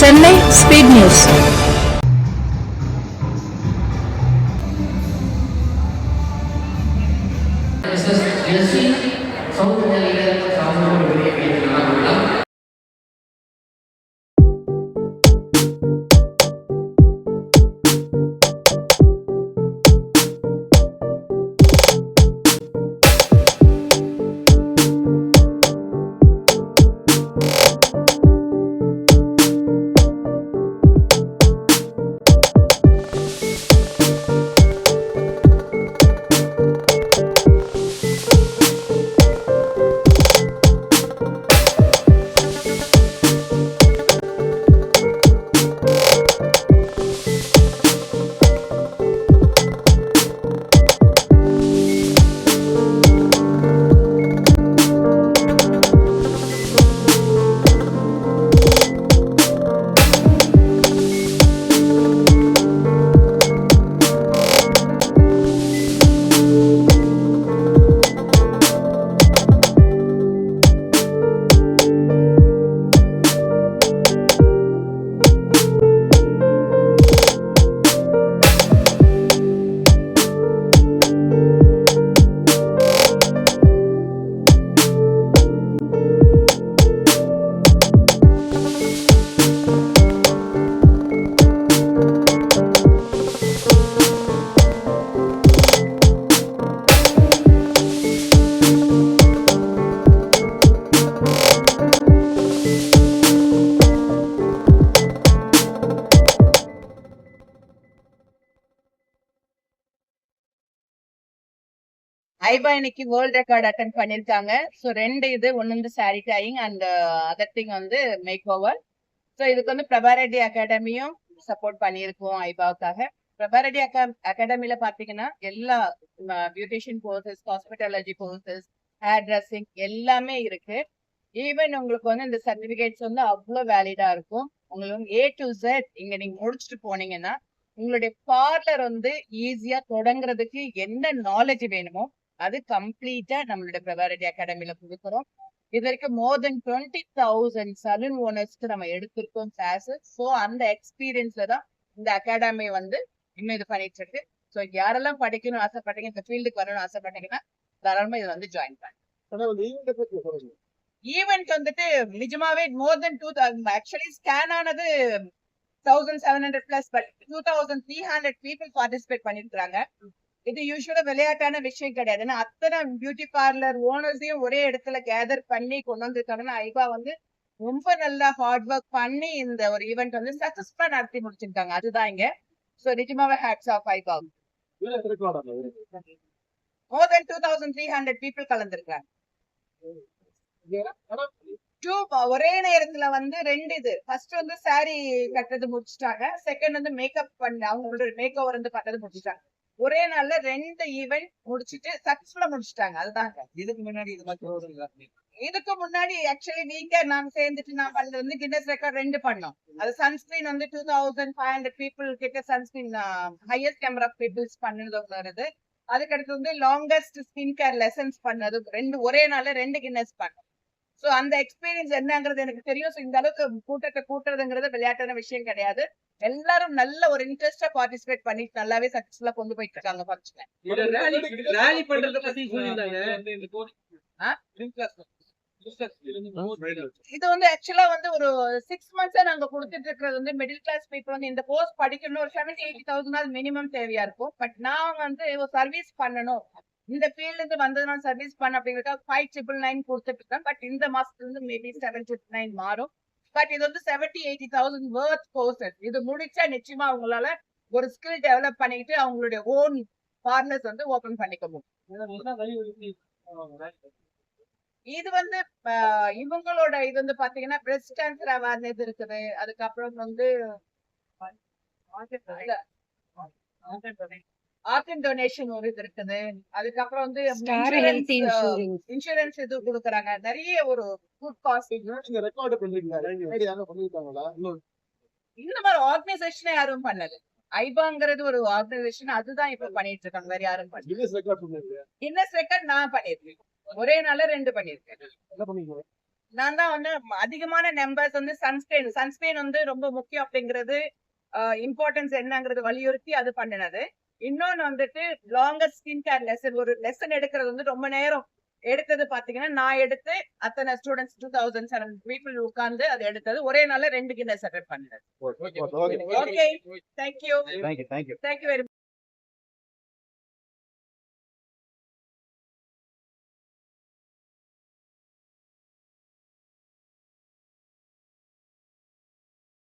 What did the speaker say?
Chennai speed news Mrs. Jessie South Elliott ஐபா இன்னைக்கு world record attempt பண்ணிருக்காங்க. So ரெண்டு இது ஒன்னு வந்து sari dyeing and other thing வந்து மேக் ஓவர் ஸோ இதுக்கு வந்து பிரபாரெட்டி அகாடமியும் சப்போர்ட் பண்ணியிருக்கோம் ஐபாவுக்காக. பிரபாரெட்டி அகா அகாடமியில் பார்த்தீங்கன்னா எல்லா beautician courses hospitality courses hairdressing எல்லாமே இருக்கு. ஈவன் உங்களுக்கு வந்து இந்த சர்டிஃபிகேட்ஸ் வந்து அவ்வளோ வேலிடா இருக்கும். உங்களுக்கு ஏ டு ஜெட் இங்கே நீங்கள் முடிச்சுட்டு போனீங்கன்னா உங்களுடைய பார்லர் வந்து ஈஸியா தொடங்குறதுக்கு என்ன நாலேஜ் வேணுமோ அது கம்ப்ளீட்டா நம்மளுடைய பிரபாரடி அகாடமில கொடுக்குறோம். இது வரைக்கும் more than twenty thousand salon ஓனர்ஸ்க்கு நம்ம எடுத்திருக்கோம் கிளாஸஸ் ஸோ அந்த எக்ஸ்பீரியன்ஸ்ல தான் இந்த அகாடமி வந்து இன்னும் இது பண்ணிட்டு இருக்கு. ஸோ யாரெல்லாம் படிக்கணும்னு ஆசைப்பட்டீங்க இந்த ஃபீல்டுக்கு வரணும்னு ஆசைப்பட்டீங்கன்னா தாராளமா இது வந்து ஜாயின் பண்ணுங்க ஈவெண்ட் வந்துட்டு நிஜமாவே more than two actually scan ஆனது thousand seven hundred plus but two thousand three hundred people participate பண்ணிருக்காங்க இது யூஸ்வலா விளையாட்டான விஷயம் கிடையாது. ஏன்னா அத்தனை பியூட்டி பார்லர் ஓனர்ஸையும் ஒரே இடத்துல கேதர் பண்ணி கொண்டு வந்திருக்காங்கன்னா ஐபா வந்து ரொம்ப நல்லா ஹார்ட் ஒர்க் பண்ணி இந்த ஒரு ஈவெண்ட் வந்து சக்சஸ்ஃபுல்லா நடத்தி முடிச்சிருக்காங்க. அதுதான் இங்க. சோ நிஜமாவே hats off ஐபா more than two thousand three hundred people கலந்துருக்காங்க too ஒரே நேரத்துல வந்து ரெண்டு இது. ஃபர்ஸ்ட் வந்து சாரி கட்டுறது முடிச்சிட்டாங்க. செகண்ட் வந்து மேக்கப் பண்ண அவங்களோட மேக் ஓவர் வந்து பண்றது முடிச்சிட்டாங்க. ஒரே நாள்ல ரெண்டு ஈவெண்ட் முடிச்சிட்டு சக்சஸ்ஃபுல்லா முடிச்சிட்டாங்க. அதுதாங்க. இதுக்கு முன்னாடி இது மாதிரி இதுக்கு முன்னாடி ஆக்சுவலி நாங்க சேர்ந்துட்டு நான் பண்ணது வந்து கின்னஸ் ரெக்கார்ட் ரெண்டு பண்ணோம். அது சன்ஸ்கிரீன் வந்து two thousand five hundred people கிட்ட sunscreen highest number of peoples பண்ணது வருது. அதுக்கடுத்து வந்து லாங்கஸ்ட் ஸ்கின் கேர் லெசன்ஸ் பண்ணது ரெண்டு ஒரே நாள்ல ரெண்டு கின்னஸ் பண்ணோம். சோ அந்த எக்ஸ்பீரியன்ஸ் என்னங்கிறது எனக்கு தெரியும். So, இந்த அளவுக்கு கூட்டத்தை கூட்டுறதுங்கிறது விளையாட்டான விஷயம் கிடையாது. எல்லாரும் நல்ல ஒரு இன்ட்ரெஸ்டா பார்ட்டிசிபேட் பண்ணி நல்லாவே சக்சஸ்ஃபுல்லா கொண்டு போயிட்டு இருக்காங்க ஃபங்க்ஷனை ரேலி பண்றத பத்தி சொல்லிருந்தாங்க ஆ? சொல்லிருந்தாங்க இது வந்து ஆக்சுவலா வந்து ஒரு சிக்ஸ் மந்த்ஸா நாங்க கொடுத்துட்டு இருக்கிறது வந்து மிடில் கிளாஸ் பீப்புள் வந்து இந்த கோர்ஸ் படிக்கணும் ஒரு செவன்டி எயிட்டி தௌசண்ட் மினிமம் தேவையா இருக்கும். பட் நான் வந்து ஒரு சர்வீஸ் பண்ணணும். இந்த ஃபீல்ட்ல இருந்து வந்ததுனால சர்வீஸ் பண்ண அப்படிங்கிறதுக்காக ஃபைவ் ட்ரிபிள் நைன் கொடுத்துட்டு இருக்கேன். பட் இந்த மாசத்துல இருந்து மேபி செவன் ட்ரிபிள் நைன் மாறும். பட் இது வந்து seventy eighty thousand worth courses இது முடிச்சா நிச்சயமா அவங்களால ஒரு ஸ்கில் டெவலப் பண்ணிக்கிட்டு அவங்களுடைய ஓன் பார்லர்ஸ் வந்து ஓபன் பண்ணிக்க முடியும். இது வந்து இவங்களோட இது வந்து பாத்தீங்கன்னா பிரஸ்ட் கேன்சர் அவேர்னஸ் இருக்குது. அதுக்கப்புறம் வந்து ஆர்கன் டொனேஷன் ஒரு இது இருக்குது. அதுக்கப்புறம் வந்து இன்சூரன்ஸ் இது கொடுக்குறாங்க. நிறைய ஒரு குட் காஸ்ட் நீங்க ரெக்கார்ட் பண்றீங்களா இந்த மாதிரி ஆர்கனைசேஷனே யாரும் பண்ணல. ஐபாங்கிறது ஒரு ஆர்கனைசேஷன் அதுதான் இப்ப பண்ணிட்டு இருக்காங்க. வேற யாரும் பண்ணல. கின்னஸ் ரெக்கார்ட் நான் பண்ணிருக்கேன். ஒரே நாள்ல ரெண்டு பண்ணிருக்கேன். நான் தான் வந்து அதிகமான நம்பர்ஸ் வந்து சன்ஸ்கிரீன் சன்ஸ்கிரீன் வந்து ரொம்ப முக்கியம் அப்படிங்கிறது இம்பார்ட்டன்ஸ் என்னங்கிறது வலியுறுத்தி அது பண்ணினது. இன்னொன்னு வந்துட்டு லாங்கர் ஸ்கின் கேர் லெசன் ஒரு லெசன் எடுக்கிறது வந்து ரொம்ப நேரம். எடுத்தது பாத்தீங்கன்னா நான் எடுத்து அத்தனை students two thousand seven people உட்கார்ந்து அது எடுத்தது. ஒரே நாள்ல ரெண்டு கிண்ண செட்டப் பண்ணினது ஓகே. Thank you thank you very